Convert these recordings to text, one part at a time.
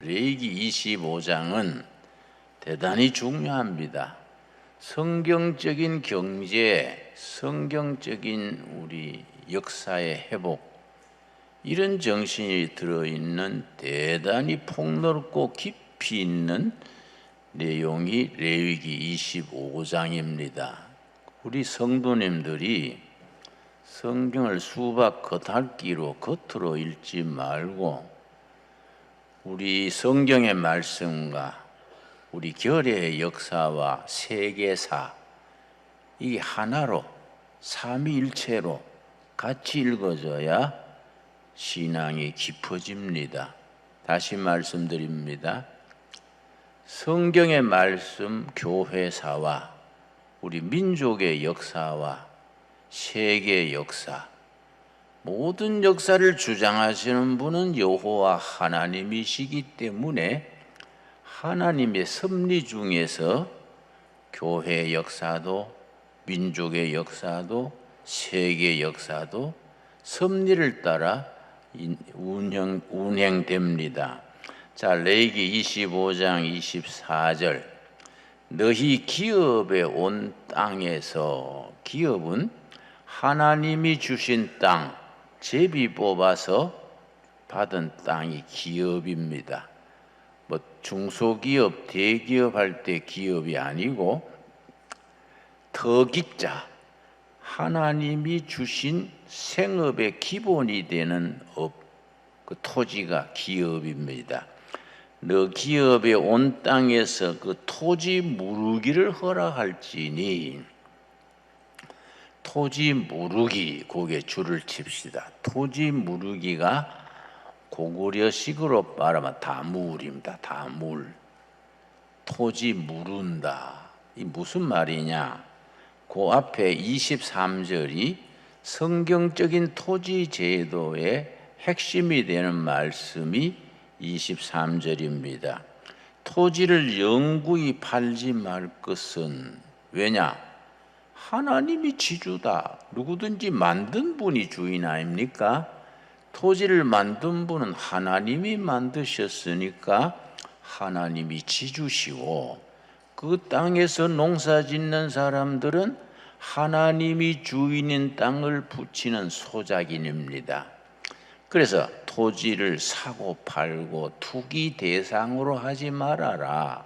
레이기 25장은 대단히 중요합니다. 성경적인 경제, 성경적인 우리 역사의 회복, 이런 정신이 들어있는 대단히 폭넓고 깊이 있는 내용이 레위기 25장입니다. 우리 성도님들이 성경을 수박 겉핥기로 겉으로 읽지 말고 우리 성경의 말씀과 우리 결의 역사와 세계사 이게 하나로 삼위일체로 같이 읽어져야 신앙이 깊어집니다. 다시 말씀드립니다. 성경의 말씀 교회사와 우리 민족의 역사와 세계 역사 모든 역사를 주장하시는 분은 여호와 하나님이시기 때문에 하나님의 섭리 중에서 교회 역사도 민족의 역사도 세계 역사도 섭리를 따라 운영, 운행됩니다. 자, 레이기 25장 24절. 너희 기업에 온 땅에서 기업은 하나님이 주신 땅, 제비 뽑아서 받은 땅이 기업입니다. 뭐 중소기업, 대기업 할 때 기업이 아니고 덕익자, 하나님이 주신 생업의 기본이 되는 업, 그 토지가 기업입니다. 너 기업에 온 땅에서 그 토지 무르기를 허락할지니 토지 무르기 고개 줄을 칩시다. 토지 무르기가 고구려식으로 말하면 다물입니다. 다물. 토지 무른다. 이 무슨 말이냐? 그 앞에 23절이 성경적인 토지 제도의 핵심이 되는 말씀이 23절입니다. 토지를 영구히 팔지 말 것은 왜냐? 하나님이 지주다. 누구든지 만든 분이 주인 아닙니까? 토지를 만든 분은 하나님이 만드셨으니까 하나님이 지주시고 그 땅에서 농사 짓는 사람들은 하나님이 주인인 땅을 붙이는 소작인입니다. 그래서 토지를 사고 팔고 투기 대상으로 하지 말아라.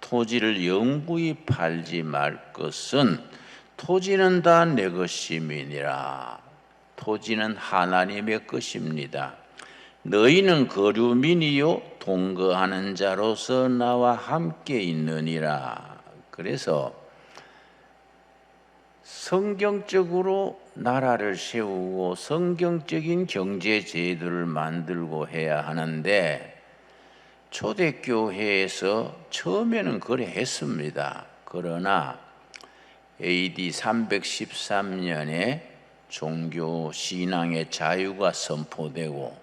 토지를 영구히 팔지 말 것은 토지는 다 내 것임이니라. 토지는 하나님의 것입니다. 너희는 거류민이요 동거하는 자로서 나와 함께 있느니라. 그래서 성경적으로 나라를 세우고 성경적인 경제 제도를 만들고 해야 하는데 초대교회에서 처음에는 그래 했습니다. 그러나 AD 313년에 종교 신앙의 자유가 선포되고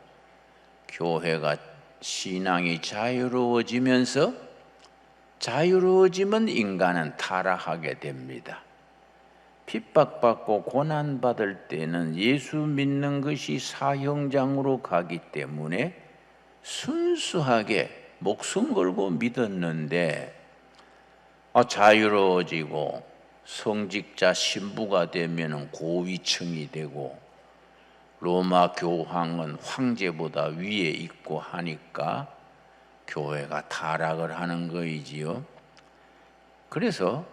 교회가 신앙이 자유로워지면서 자유로워지면 인간은 타락하게 됩니다. 핍박받고 고난받을 때는 예수 믿는 것이 사형장으로 가기 때문에 순수하게 목숨 걸고 믿었는데 아, 자유로워지고 성직자 신부가 되면 고위층이 되고 로마 교황은 황제보다 위에 있고 하니까 교회가 타락을 하는 거이지요. 그래서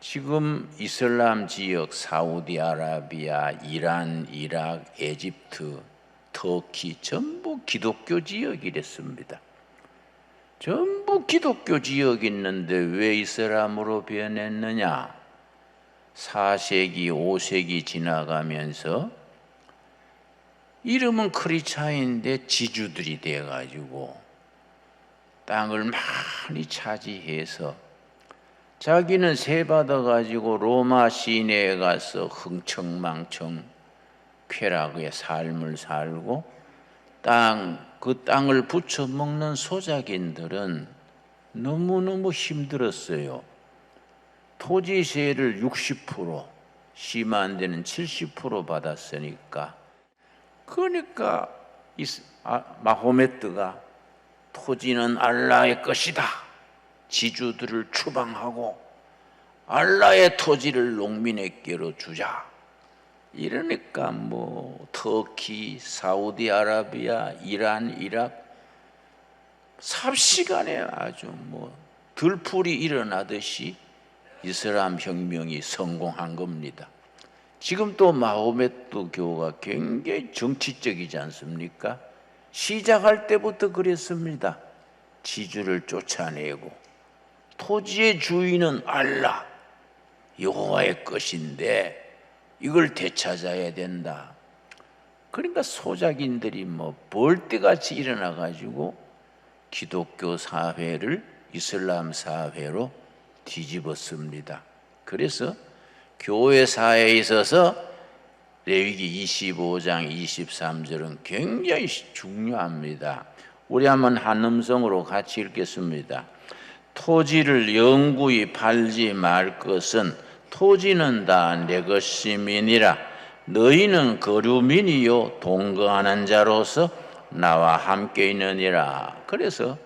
지금 이슬람 지역 사우디아라비아, 이란, 이락, 에집트, 터키 전부 기독교 지역이랬습니다. 전부 기독교 지역 있는데 왜 이슬람으로 변했느냐? 4세기, 5세기 지나가면서 이름은 크리차인데 지주들이 돼가지고 땅을 많이 차지해서 자기는 세 받아가지고 로마 시내에 가서 흥청망청 쾌락의 삶을 살고 땅, 그 땅을 부쳐먹는 소작인들은 너무너무 힘들었어요. 토지세를 60%, 심한 데는 70% 받았으니까. 그러니까 이 아, 마호메트가 토지는 알라의 것이다. 지주들을 추방하고 알라의 토지를 농민에게로 주자. 이러니까 뭐 터키, 사우디아라비아, 이란, 이락 삽시간에 아주 뭐 들풀이 일어나듯이 이슬람 혁명이 성공한 겁니다. 지금 또 마호메트 교가 굉장히 정치적이지 않습니까? 시작할 때부터 그랬습니다. 지주를 쫓아내고 토지의 주인은 알라 여호와의 것인데 이걸 되찾아야 된다. 그러니까 소작인들이 뭐 벌떼같이 일어나 가지고 기독교 사회를 이슬람 사회로 뒤집었습니다. 그래서 교회 사회에 있어서 레위기 25장 23절은 굉장히 중요합니다. 우리 한번 한 음성으로 같이 읽겠습니다. 토지를 영구히 팔지 말 것은 토지는 다 내 것임이니라 너희는 거류민이요 동거하는 자로서 나와 함께 있느니라 그래서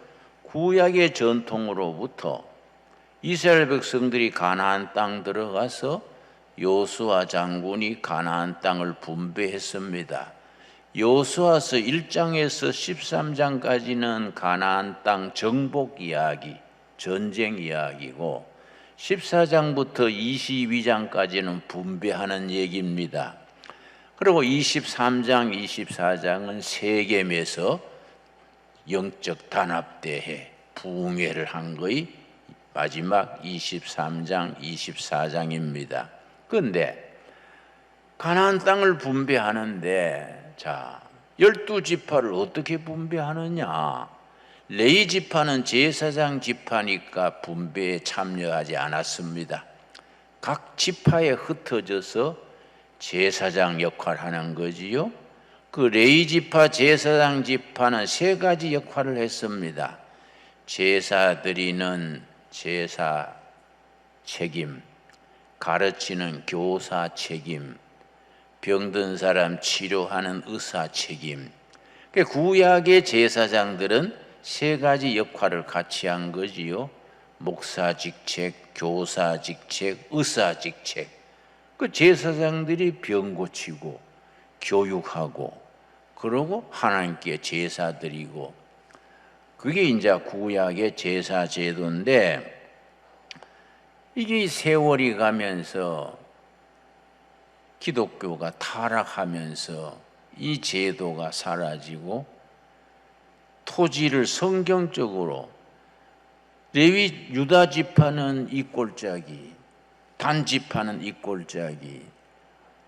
구약의 전통으로부터 이스라엘 백성들이 가나안 땅 들어가서 요수아 장군이 가나안 땅을 분배했습니다. 요수아서 1장에서 13장까지는 가나안 땅 정복 이야기, 전쟁 이야기고 14장부터 22장까지는 분배하는 얘기입니다. 그리고 23장, 24장은 세겜에서 영적 단합대회, 부흥회를 한 거의 마지막 23장, 24장입니다. 그런데 가나안 땅을 분배하는데 자, 열두 지파를 어떻게 분배하느냐? 레이 지파는 제사장 지파니까 분배에 참여하지 않았습니다. 각 지파에 흩어져서 제사장 역할을 하는 거지요. 그 레이 지파, 제사장 지파는 세 가지 역할을 했습니다. 제사 드리는 제사 책임, 가르치는 교사 책임, 병든 사람 치료하는 의사 책임. 그 구약의 제사장들은 세 가지 역할을 같이 한 거지요. 목사 직책, 교사 직책, 의사 직책. 그 제사장들이 병 고치고 교육하고 그러고 하나님께 제사 드리고 그게 이제 구약의 제사 제도인데 이게 세월이 가면서 기독교가 타락하면서 이 제도가 사라지고 토지를 성경적으로 레위 유다 지파는 이 꼴짜기, 단 지파는 이 꼴짜기,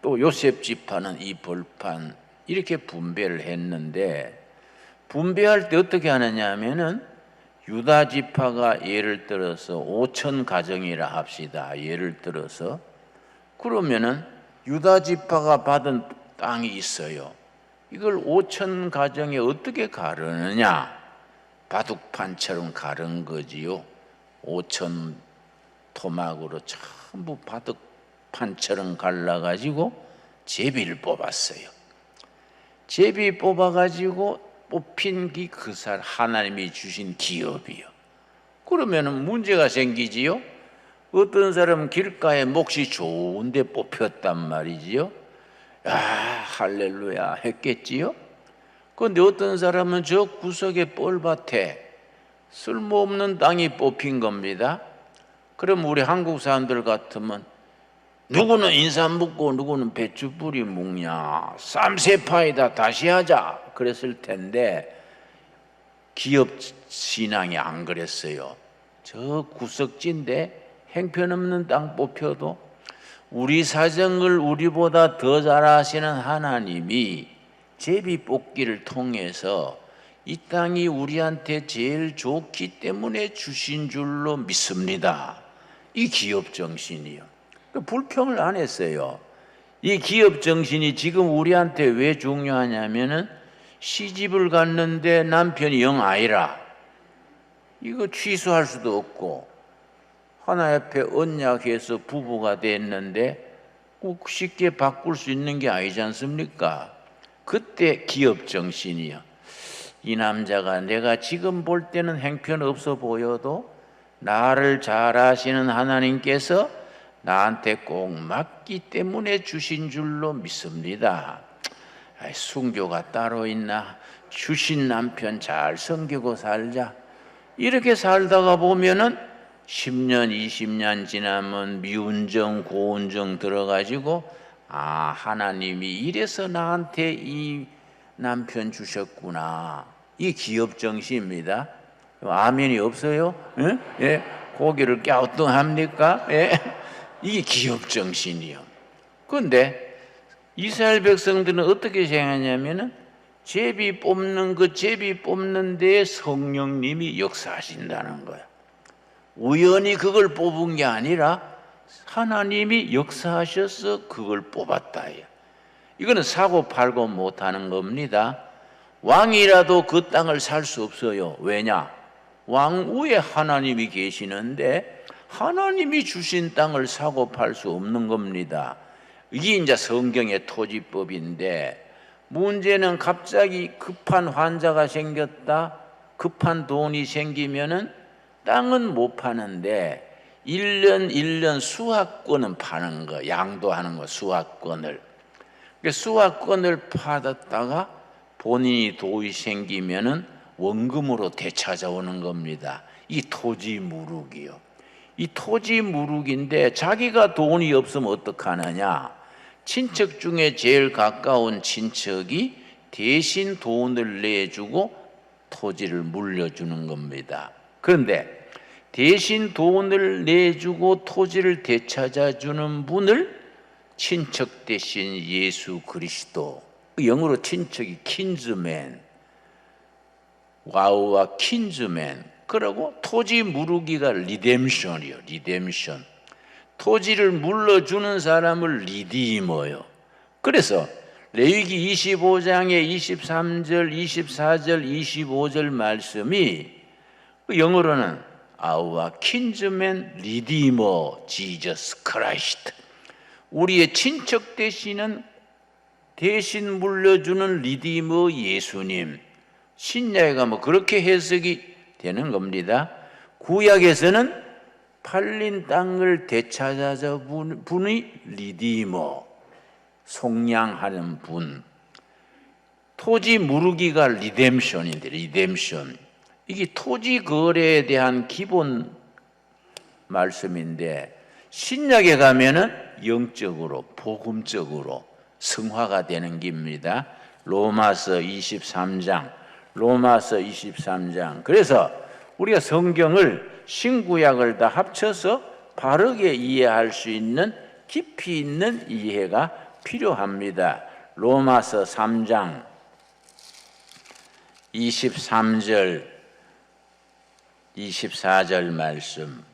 또 요셉 지파는 이 벌판 이렇게 분배를 했는데 분배할 때 어떻게 하느냐 하면은 유다 지파가 예를 들어서 5천 가정이라 합시다. 예를 들어서 그러면은 유다 지파가 받은 땅이 있어요. 이걸 5천 가정에 어떻게 가르느냐? 바둑판처럼 가른 거지요. 5천 토막으로 전부 바둑판처럼 갈라가지고 제비를 뽑았어요. 제비 뽑아가지고 뽑힌 그살 하나님이 주신 기업이요. 그러면은 문제가 생기지요. 어떤 사람은 길가에 몫이 좋은데 뽑혔단 말이지요. 야, 할렐루야 했겠지요? 그런데 어떤 사람은 저 구석의 뻘밭에 쓸모없는 땅이 뽑힌 겁니다. 그럼 우리 한국 사람들 같으면 누구는 인삼 묻고 누구는 배추 뿌리 묵냐 쌈세파이다 다시 하자 그랬을 텐데 기업 신앙이 안 그랬어요. 저 구석진데 행편없는 땅 뽑혀도 우리 사정을 우리보다 더 잘하시는 하나님이 제비 뽑기를 통해서 이 땅이 우리한테 제일 좋기 때문에 주신 줄로 믿습니다. 이 기업 정신이요. 그 불평을 안 했어요. 이 기업 정신이 지금 우리한테 왜 중요하냐면은 시집을 갔는데 남편이 영 아니라 이거 취소할 수도 없고 하나 옆에 언약해서 부부가 됐는데 꼭 쉽게 바꿀 수 있는 게 아니지 않습니까? 그때 기업 정신이요. 이 남자가 내가 지금 볼 때는 행편 없어 보여도 나를 잘 아시는 하나님께서 나한테 꼭 맞기 때문에 주신 줄로 믿습니다. 순교가 따로 있나? 주신 남편 잘 섬기고 살자. 이렇게 살다가 보면은 10년, 20년 지나면 미운정, 고운정 들어가지고 아, 하나님이 이래서 나한테 이 남편 주셨구나. 이 기업 정신입니다. 아멘이 없어요? 예? 예? 고기를 갸우뚱합니까? 예? 이게 기업 정신이요. 그런데 이스라엘 백성들은 어떻게 생각하냐면은 제비 뽑는 그 제비 뽑는 데에 성령님이 역사하신다는 거야. 우연히 그걸 뽑은 게 아니라 하나님이 역사하셔서 그걸 뽑았다. 이거는 사고 팔고 못하는 겁니다. 왕이라도 그 땅을 살 수 없어요. 왜냐? 왕 위에 하나님이 계시는데 하나님이 주신 땅을 사고 팔 수 없는 겁니다. 이게 이제 성경의 토지법인데 문제는 갑자기 급한 환자가 생겼다. 급한 돈이 생기면은 땅은 못 파는데 1년 1년 수확권은 파는 거, 양도하는 거, 수확권을. 그 수확권을 받았다가 본인이 도이 생기면은 원금으로 되찾아오는 겁니다. 이 토지 무룩이요. 이 토지 무룩인데 자기가 돈이 없으면 어떡하느냐? 친척 중에 제일 가까운 친척이 대신 돈을 내주고 토지를 물려주는 겁니다. 그런데 대신 돈을 내주고 토지를 되찾아 주는 분을 친척 대신 예수 그리스도 영어로 친척이 킨즈맨 와우와 킨즈맨 그리고 토지 무르기가 리뎀션이요 리뎀션. 토지를 물러주는 사람을 리디머요. 그래서 레위기 25장의 23절 24절 25절 말씀이 영어로는 아우와 킨즈맨 리디머 지저스 크라이스트 우리의 친척 되시는 대신 물려주는 리디머 예수님. 신약에 가면 그렇게 해석이 되는 겁니다. 구약에서는 팔린 땅을 되찾아서 분- 분이 리디머 속량하는 분 토지 무르기가 리뎀션인데 리뎀션 이게 토지 거래에 대한 기본 말씀인데 신약에 가면은 영적으로 복음적으로 성화가 되는 겁니다. 로마서 23장 로마서 23장 그래서 우리가 성경을 신구약을 다 합쳐서 바르게 이해할 수 있는 깊이 있는 이해가 필요합니다. 로마서 3장 23절 24절 말씀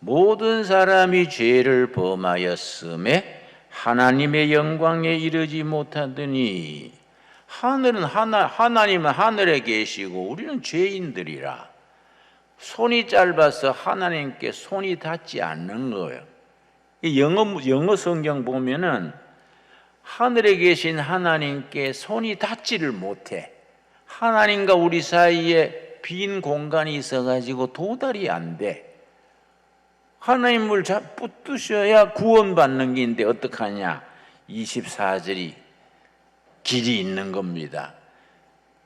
모든 사람이 죄를 범하였음에 하나님의 영광에 이르지 못하더니 하늘은 하나 하나님은 하늘에 계시고 우리는 죄인들이라 손이 짧아서 하나님께 손이 닿지 않는 거예요. 이 영어 영어 성경 보면은 하늘에 계신 하나님께 손이 닿지를 못해. 하나님과 우리 사이에 빈 공간이 있어가지고 도달이 안 돼. 하나님을 자- 붙드셔야 구원받는 게인데 어떡하냐? 24절이 길이 있는 겁니다.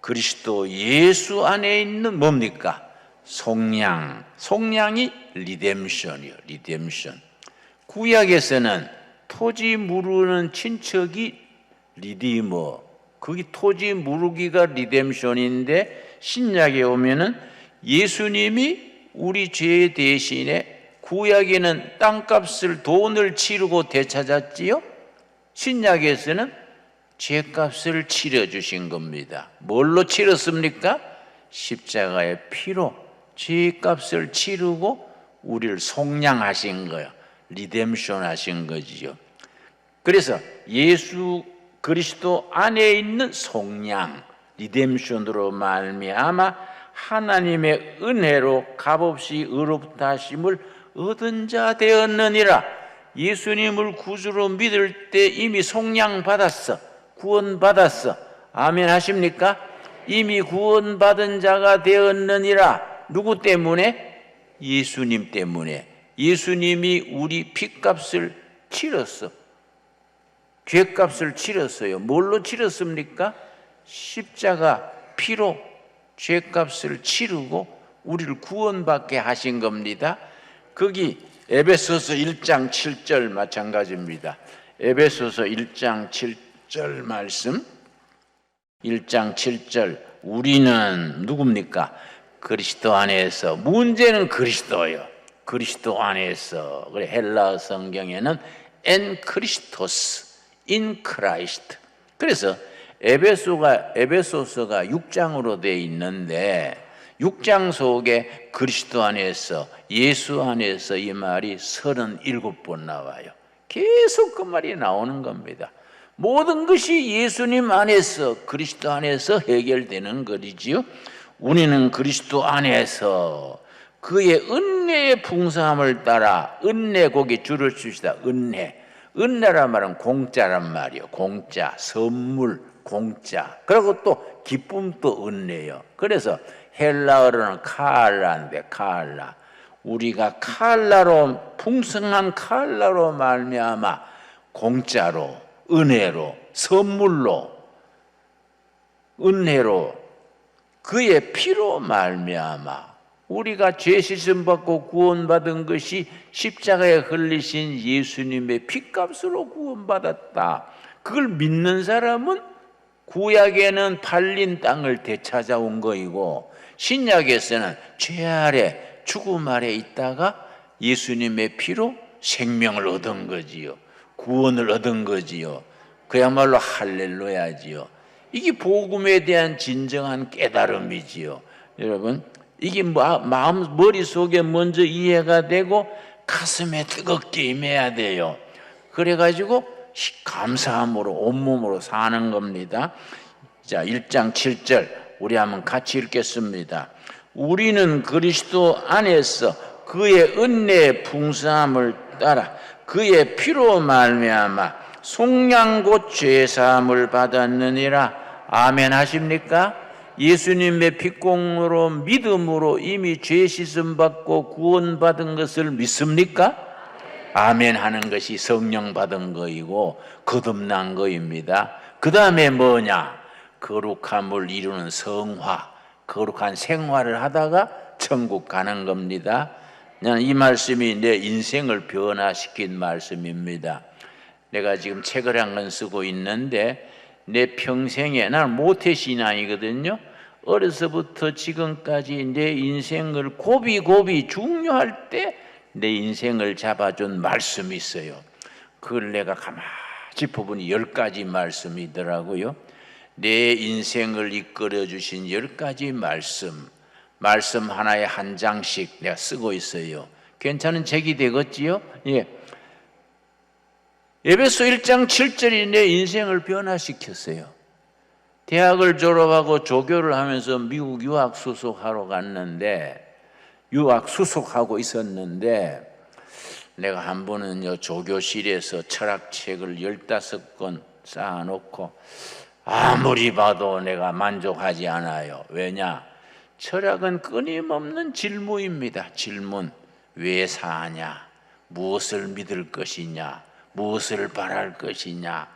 그리스도 예수 안에 있는 뭡니까? 속량. 속량이 리뎀션이요. 리뎀션. 구약에서는 토지 무르는 친척이 리디머. 거기 토지 무르기가 리뎀션인데 신약에 오면은 예수님이 우리 죄 대신에 구약에는 땅값을 돈을 치르고 되찾았지요. 신약에서는 죄값을 치러 주신 겁니다. 뭘로 치렀습니까? 십자가의 피로 죄값을 치르고 우리를 속량하신 거예요. 리뎀션 하신 거지요. 그래서 예수 그리스도 안에 있는 속량 리뎀션으로 말미암아 하나님의 은혜로 값없이 의롭다 하심을 얻은 자 되었느니라. 예수님을 구주로 믿을 때 이미 속량 받았어. 구원 받았어. 아멘 하십니까? 이미 구원받은 자가 되었느니라. 누구 때문에? 예수님 때문에. 예수님이 우리 피값을 치렀어. 죄값을 치렀어요. 뭘로 치렀습니까? 십자가 피로 죄값을 치르고 우리를 구원받게 하신 겁니다. 거기 에베소서 1장 7절 마찬가지입니다. 에베소서 1장 7절 말씀 1장 7절 우리는 누굽니까? 그리스도 안에서 문제는 그리스도예요. 그리스도 안에서 그래 헬라 성경에는 엔 크리스토스 인 크라이스트. 그래서 에베소가 에베소서가 6장으로 돼 있는데 6장 속에 그리스도 안에서 예수 안에서 이 말이 37번 나와요. 계속 그 말이 나오는 겁니다. 모든 것이 예수님 안에서 그리스도 안에서 해결되는 것이지요. 우리는 그리스도 안에서 그의 은혜의 풍성함을 따라 은혜 거기 줄을 줍시다. 은혜. 은혜란 말은 공짜란 말이요. 공짜, 선물, 공짜. 그리고 또 기쁨도 은혜요. 그래서 헬라어로는 칼라인데 칼라. 우리가 칼라로 풍성한 칼라로 말미암아 공짜로 은혜로 선물로 은혜로 그의 피로 말미암아 우리가 죄 씻음 받고 구원받은 것이 십자가에 흘리신 예수님의 피값으로 구원받았다. 그걸 믿는 사람은 구약에는 팔린 땅을 되찾아온 거이고 신약에서는 죄 아래 죽음 아래 있다가 예수님의 피로 생명을 얻은 거지요. 구원을 얻은 거지요. 그야말로 할렐루야지요. 이게 복음에 대한 진정한 깨달음이지요. 여러분, 이게 마- 마음 머릿속에 먼저 이해가 되고 가슴에 뜨겁게 임해야 돼요. 그래 가지고 감사함으로 온몸으로 사는 겁니다. 자, 1장 7절 우리 한번 같이 읽겠습니다. 우리는 그리스도 안에서 그의 은혜의 풍성함을 따라 그의 피로 말미암아 속량곧 죄 사함을 받았느니라. 아멘 하십니까? 예수님의 피공으로 믿음으로 이미 죄 씻음 받고 구원 받은 것을 믿습니까? 아멘 하는 것이 성령 받은 거이고 거듭난 거입니다. 그 다음에 뭐냐? 거룩함을 이루는 성화, 거룩한 생활을 하다가 천국 가는 겁니다. 이 말씀이 내 인생을 변화시킨 말씀입니다. 내가 지금 책을 한 권 쓰고 있는데 내 평생에 나는 모태신앙이거든요. 어려서부터 지금까지 내 인생을 고비고비 중요할 때 내 인생을 잡아준 말씀이 있어요. 그걸 내가 가만히 짚어보니 열 가지 말씀이더라고요. 내 인생을 이끌어 주신 열 가지 말씀, 말씀 하나에 한 장씩 내가 쓰고 있어요. 괜찮은 책이 되겠지요? 예. 에베소 1장 7절이 내 인생을 변화시켰어요. 대학을 졸업하고 조교를 하면서 미국 유학 수속하러 갔는데 유학 수속하고 있었는데 내가 한 번은요 조교실에서 철학책을 15권 쌓아놓고 아무리 봐도 내가 만족하지 않아요. 왜냐? 철학은 끊임없는 질문입니다. 질문. 왜 사냐? 무엇을 믿을 것이냐? 무엇을 바랄 것이냐?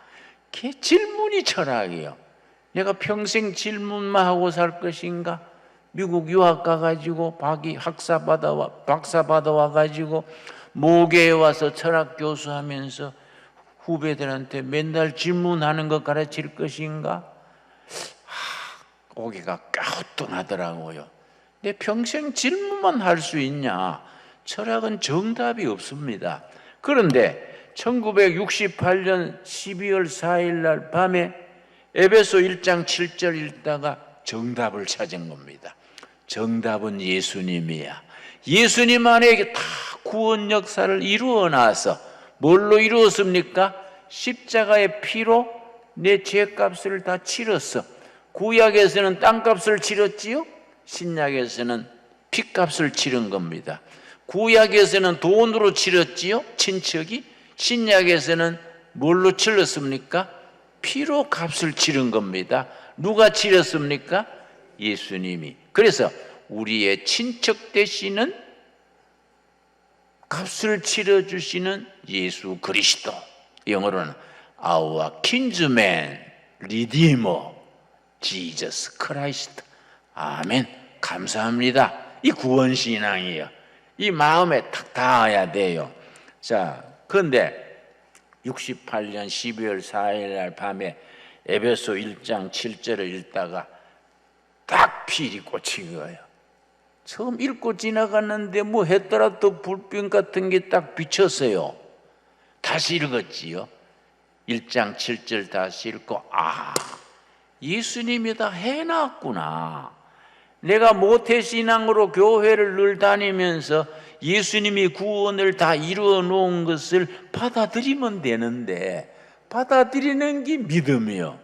그 질문이 철학이에요. 내가 평생 질문만 하고 살 것인가? 미국 유학 가가지고 박이 학사 받아와 박사 받아와 가지고 모계에 와서 철학 교수하면서 후배들한테 맨날 질문하는 것 가르칠 것인가? 하, 고개가 갸우뚱하더라고요. 내 평생 질문만 할 수 있냐? 철학은 정답이 없습니다. 그런데 1968년 12월 4일 날 밤에 에베소 1장 7절 읽다가 정답을 찾은 겁니다. 정답은 예수님이야. 예수님 안에 다 구원 역사를 이루어 놔서 뭘로 이루었습니까? 십자가의 피로 내 죄값을 다 치렀어. 구약에서는 땅값을 치렀지요. 신약에서는 피값을 치른 겁니다. 구약에서는 돈으로 치렀지요. 친척이 신약에서는 뭘로 치렀습니까? 피로 값을 치른 겁니다. 누가 치렀습니까? 예수님이. 그래서 우리의 친척 되시는 값을 치러 주시는 예수 그리스도. 영어로는 our kinsman redeemer Jesus Christ. 아멘. 감사합니다. 이 구원 신앙이에요. 이 마음에 탁 닿아야 돼요. 자, 그런데 68년 12월 4일 날 밤에 에베소 1장 7절을 읽다가 딱 필이 꽂힌 거예요. 처음 읽고 지나갔는데 뭐 했더라 또 불빛 같은 게 딱 비쳤어요. 다시 읽었지요. 1장 7절 다시 읽고 아 예수님이 다 해놨구나. 내가 모태신앙으로 교회를 늘 다니면서 예수님이 구원을 다 이루어 놓은 것을 받아들이면 되는데 받아들이는 게 믿음이요.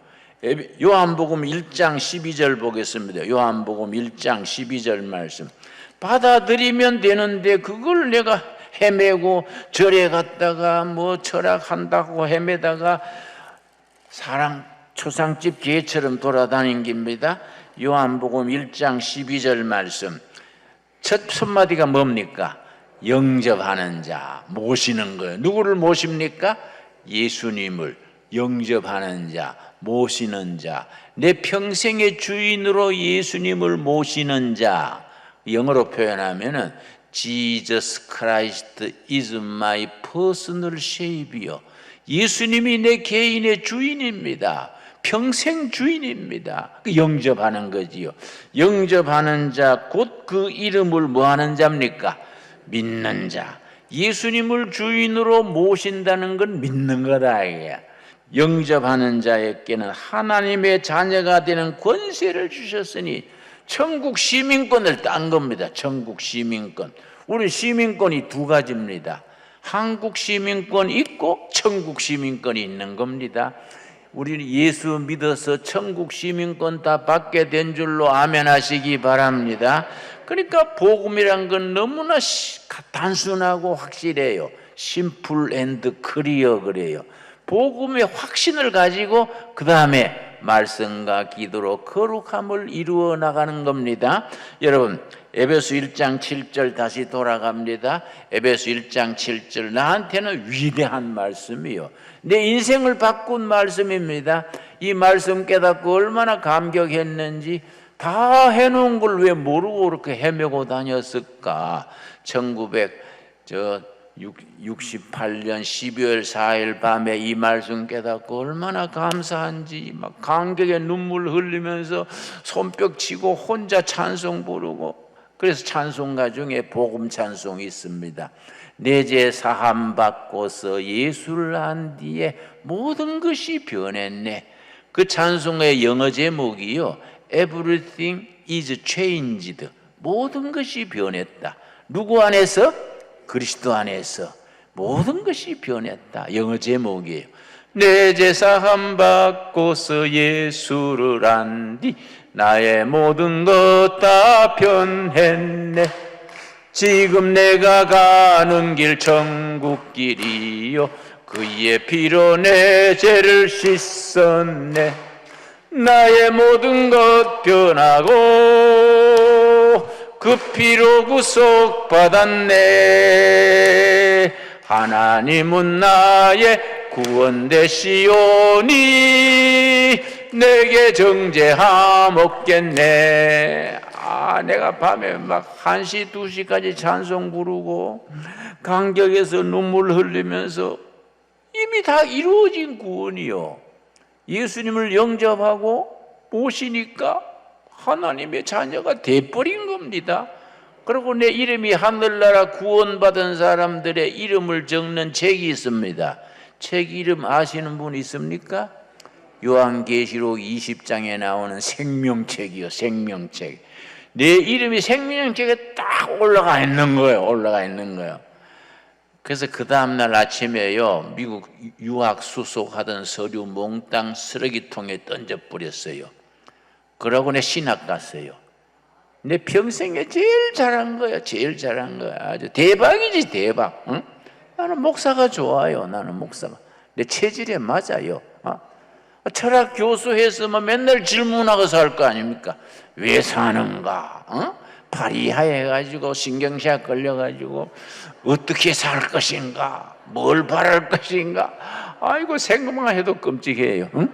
요한복음 1장 12절 보겠습니다. 요한복음 1장 12절 말씀. 받아들이면 되는데 그걸 내가 헤매고 절에 갔다가 뭐 철학한다고 헤매다가 사랑 초상집 개처럼 돌아다닌 겁니다. 요한복음 1장 12절 말씀. 첫 첫마디가 뭡니까? 영접하는 자, 모시는 거예요. 누구를 모십니까? 예수님을 영접하는 자, 모시는 자. 내 평생의 주인으로 예수님을 모시는 자. 영어로 표현하면은 Jesus Christ is my personal savior. 예수님이 내 개인의 주인입니다. 평생 주인입니다. 그 영접하는 거지요. 영접하는 자, 곧 그 이름을 뭐 하는 자입니까? 믿는 자. 예수님을 주인으로 모신다는 건 믿는 거다. 이게. 영접하는 자에게는 하나님의 자녀가 되는 권세를 주셨으니 천국 시민권을 딴 겁니다. 천국 시민권. 우리 시민권이 두 가지입니다. 한국 시민권 있고 천국 시민권이 있는 겁니다. 우리는 예수 믿어서 천국 시민권 다 받게 된 줄로 아멘 하시기 바랍니다. 그러니까 복음이란 건 너무나 시- 단순하고 확실해요. 심플 앤드 클리어 그래요. 복음의 확신을 가지고 그 다음에 말씀과 기도로 거룩함을 이루어 나가는 겁니다. 여러분 에베소 1장 7절 다시 돌아갑니다. 에베소 1장 7절 나한테는 위대한 말씀이요. 내 인생을 바꾼 말씀입니다. 이 말씀 깨닫고 얼마나 감격했는지 다 해놓은 걸 왜 모르고 그렇게 헤매고 다녔을까? 1900저 68년 12월 4일 밤에 이 말씀 깨닫고 얼마나 감사한지 막 감격의 눈물 흘리면서 손뼉 치고 혼자 찬송 부르고 그래서 찬송가 중에 복음 찬송이 있습니다. 내죄 사함 받고서 예수를 한 뒤에 모든 것이 변했네. 그 찬송의 영어 제목이요. Everything is changed. 모든 것이 변했다. 누구 안에서? 그리스도 안에서 모든 것이 변했다. 영어 제목이에요. 내 제사함 받고서 예수를 안뒤 나의 모든 것 다 변했네. 지금 내가 가는 길 천국 길이요 그의 피로 내 죄를 씻었네 나의 모든 것 변하고 그 피로 구속받았네. 하나님은 나의 구원 되시오니 내게 정죄함 없겠네. 아 내가 밤에 막 1시 2시까지 찬송 부르고 감격에서 눈물 흘리면서 이미 다 이루어진 구원이요. 예수님을 영접하고 모시니까 하나님의 자녀가 돼버린 겁니다. 그리고 내 이름이 하늘나라 구원받은 사람들의 이름을 적는 책이 있습니다. 책 이름 아시는 분 있습니까? 요한계시록 20장에 나오는 생명책이요, 생명책. 내 이름이 생명책에 딱 올라가 있는 거예요, 올라가 있는 거예요. 그래서 그 다음날 아침에요, 미국 유학 수속하던 서류 몽땅 쓰레기통에 던져버렸어요. 그러고 내 신학 갔어요. 내 평생에 제일 잘한 거야, 제일 잘한 거야. 아주 대박이지, 대박. 응? 나는 목사가 좋아요, 나는 목사가. 내 체질에 맞아요. 어? 철학 교수 했으면 맨날 질문하고 살 거 아닙니까? 왜 사는가? 어? 파리하해가지고 신경시약 걸려가지고 어떻게 살 것인가? 뭘 바랄 것인가? 아이고 생각만 해도 끔찍해요. 응?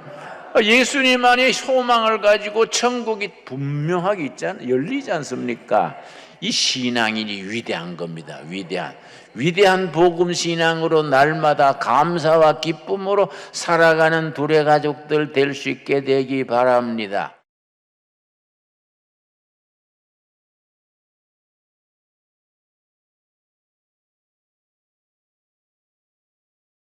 아, 예수님만의 소망을 가지고 천국이 분명하게 있잖아 열리지 않습니까? 이 신앙인이 위대한 겁니다. 위대한 위대한 복음 신앙으로 날마다 감사와 기쁨으로 살아가는 두레 가족들 될 수 있게 되기 바랍니다.